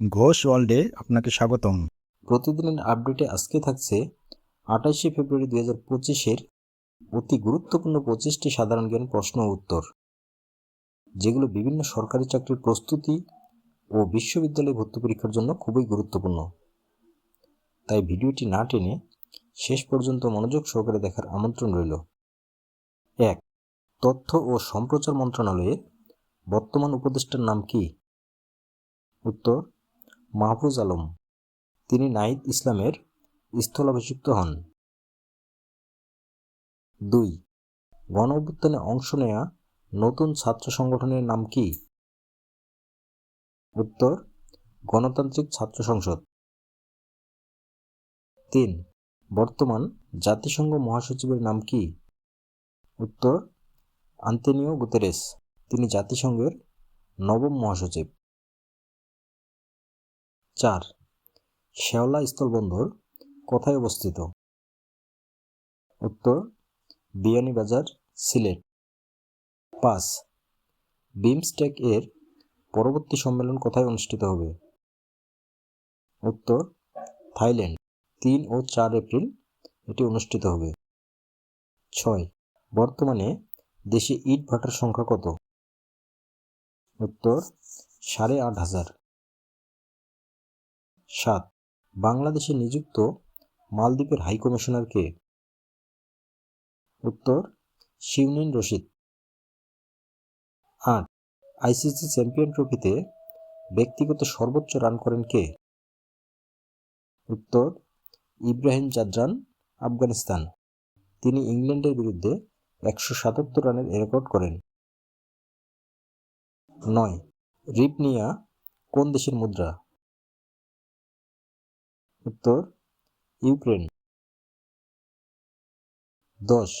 ঘোষ ওয়ার্ল্ডে আপনাকে স্বাগতম। প্রতিদিনের আপডেটে আজকে থাকছে আঠাশে ফেব্রুয়ারি দুই হাজার পঁচিশের অতি গুরুত্বপূর্ণ পঁচিশটি সাধারণ জ্ঞান প্রশ্ন উত্তর, যেগুলো বিভিন্ন সরকারি চাকরির প্রস্তুতি ও বিশ্ববিদ্যালয় ভর্তি পরীক্ষার জন্য খুবই গুরুত্বপূর্ণ। তাই ভিডিওটি না টেনে শেষ পর্যন্ত মনোযোগ সহকারে দেখার আমন্ত্রণ রইল। এক, তথ্য ও সম্প্রচার মন্ত্রণালয়ের বর্তমান উপদেষ্টার নাম কি? উত্তর মাহফুজ আলম। তিনি নাইদ ইসলামের স্থলাভিষিক্ত হন। দুই গণ অভ্যুত্থানে অংশ নেয়া নতুন ছাত্র সংগঠনের নাম কি? উত্তর, গণতান্ত্রিক ছাত্র সংসদ। তিন, বর্তমান জাতিসংঘ মহাসচিবের নাম কি? উত্তর, আন্তনিও গুতেরেস। তিনি জাতিসংঘের নবম মহাসচিব। চার শেওলা স্থলবন্দর কোথায় অবস্থিত? উত্তর বিয়ানীবাজার সিলেট। পাঁচ, বিমস্টেক এর পরবর্তী সম্মেলন কোথায় অনুষ্ঠিত হবে? উত্তর, থাইল্যান্ড। তিন ও চার এপ্রিল এটি অনুষ্ঠিত হবে। ছয়, বর্তমানে দেশে ইট ভাটার সংখ্যা কত? উত্তর, সাড়ে আট হাজার। সাত। বাংলাদেশে নিযুক্ত মালদ্বীপের হাই কমিশনার কে উত্তর, শিউনিন রশিদ। আট। আইসিসি চ্যাম্পিয়ন ট্রফিতে ব্যক্তিগত সর্বোচ্চ রান করেন কে? উত্তর, ইব্রাহিম জাদরান, আফগানিস্তান। তিনি ইংল্যান্ডের বিরুদ্ধে একশো সাতাত্তর রানের রেকর্ড করেন। নয়। রিপনিয়া কোন দেশের মুদ্রা? উত্তর ইউক্রেন দশ,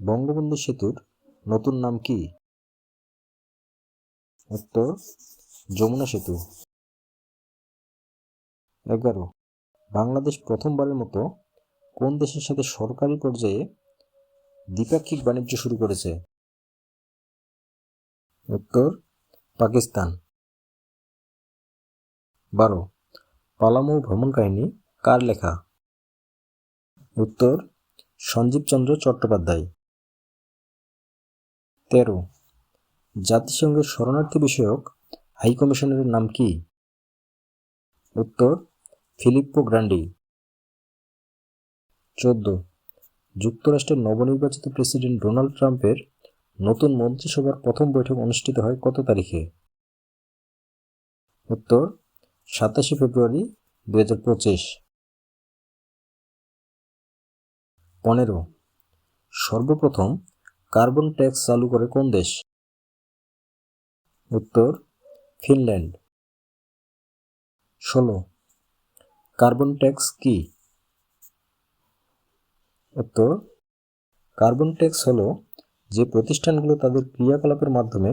বঙ্গবন্ধু সেতুর নতুন নাম কি? উত্তর, যমুনা সেতু। এগারো, বাংলাদেশ প্রথমবারের মতো কোন দেশের সাথে সরকারি পর্যায়ে দ্বিপাক্ষিক বাণিজ্য শুরু করেছে? উত্তর, পাকিস্তান। বারো পালামৌ ভ্রমণ কাহিনী, কার লেখা? উত্তর, সঞ্জীব চন্দ্র চট্টোপাধ্যায়। তেরো, জাতিসংঘের শরণার্থী বিষয়ক হাই কমিশনারের নাম কি? উত্তর, ফিলিপ্পো গ্রান্ডি। চোদ্দ, যুক্তরাষ্ট্রের নবনির্বাচিত প্রেসিডেন্ট ডোনাল্ড ট্রাম্পের নতুন মন্ত্রিসভার প্রথম বৈঠক অনুষ্ঠিত হয় কত তারিখে? উত্তর সাতাশে ফেব্রুয়ারি দু হাজার পঁচিশ। পনেরো, সর্বপ্রথম কার্বন ট্যাক্স চালু করে কোন দেশ? উত্তর, ফিনল্যান্ড। ষোলো, কার্বন ট্যাক্স কি? উত্তর, কার্বন ট্যাক্স হলো যে প্রতিষ্ঠানগুলো তাদের ক্রিয়াকলাপের মাধ্যমে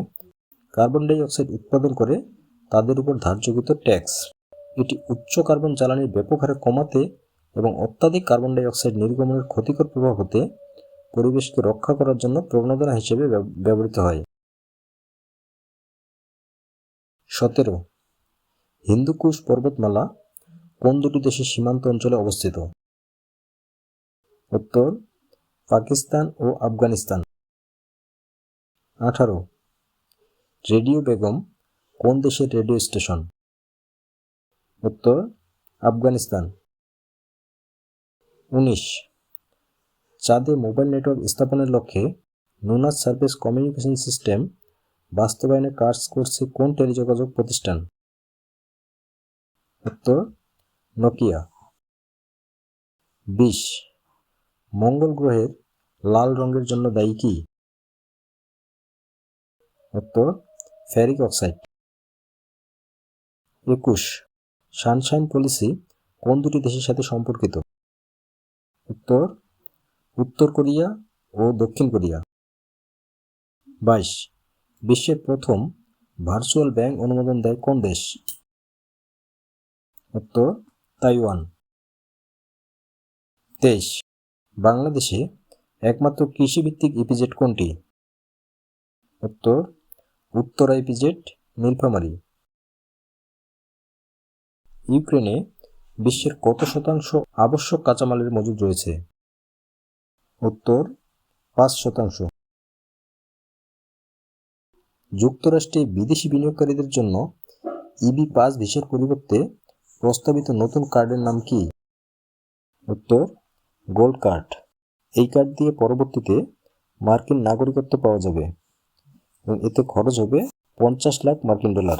কার্বন ডাই অক্সাইড উৎপাদন করে তাদের উপর ধার্যকৃত ট্যাক্স। এটি উচ্চ কার্বন জ্বালানির ব্যাপক হারে কমাতে এবং অত্যাধিক কার্বন ডাই অক্সাইড নির্গমনের ক্ষতিকর প্রভাব হতে পরিবেশকে রক্ষা করার জন্য প্রণোদনা হিসেবে ব্যবহৃত হয়। সতেরো, হিন্দুকুশ পর্বতমালা কোন দুটি দেশের সীমান্ত অঞ্চলে অবস্থিত? উত্তর, পাকিস্তান ও আফগানিস্তান। আঠারো, রেডিও বেগম কোন দেশের রেডিও স্টেশন? উত্তর, আফগানিস্তান। উনিশ। চাঁদে মোবাইল নেটওয়ার্ক স্থাপনের লক্ষ্যে নুনাস সার্ভিস কমিউনিকেশন সিস্টেম বাস্তবায়নে কাজ করছে কোন টেলিযোগাযোগ প্রতিষ্ঠান? উত্তর, নোকিয়া। বিশ। মঙ্গল গ্রহের লাল রঙের জন্য দায়ী কি? উত্তর, ফেরিক অক্সাইড। একুশ। সানশাইন পলিসি কোন দুটি দেশের সাথে সম্পর্কিত? উত্তর উত্তর কোরিয়া ও দক্ষিণ কোরিয়া। বাইশ। বিশ্বের প্রথম ভার্চুয়াল ব্যাংক অনুমোদন দেয় কোন দেশ? উত্তর, তাইওয়ান। তেইশ। বাংলাদেশে একমাত্র কৃষিভিত্তিক ইপিজেট কোনটি? উত্তর, উত্তরা ইপিজেট নীলফামারী। ইউক্রেনে বিশ্বের কত শতাংশ আবশ্যক কাঁচামালের মজুদ রয়েছে? উত্তর, পাঁচ শতাংশ। যুক্তরাষ্ট্রে বিদেশি বিনিয়োগকারীদের জন্য ইবি পাস ভিসার পরিবর্তে প্রস্তাবিত নতুন কার্ডের নাম কি? উত্তর, গোল্ড কার্ড। এই কার্ড দিয়ে পরবর্তীতে মার্কিন নাগরিকত্ব পাওয়া যাবে এবং এতে খরচ হবে পঞ্চাশ লাখ মার্কিন ডলার।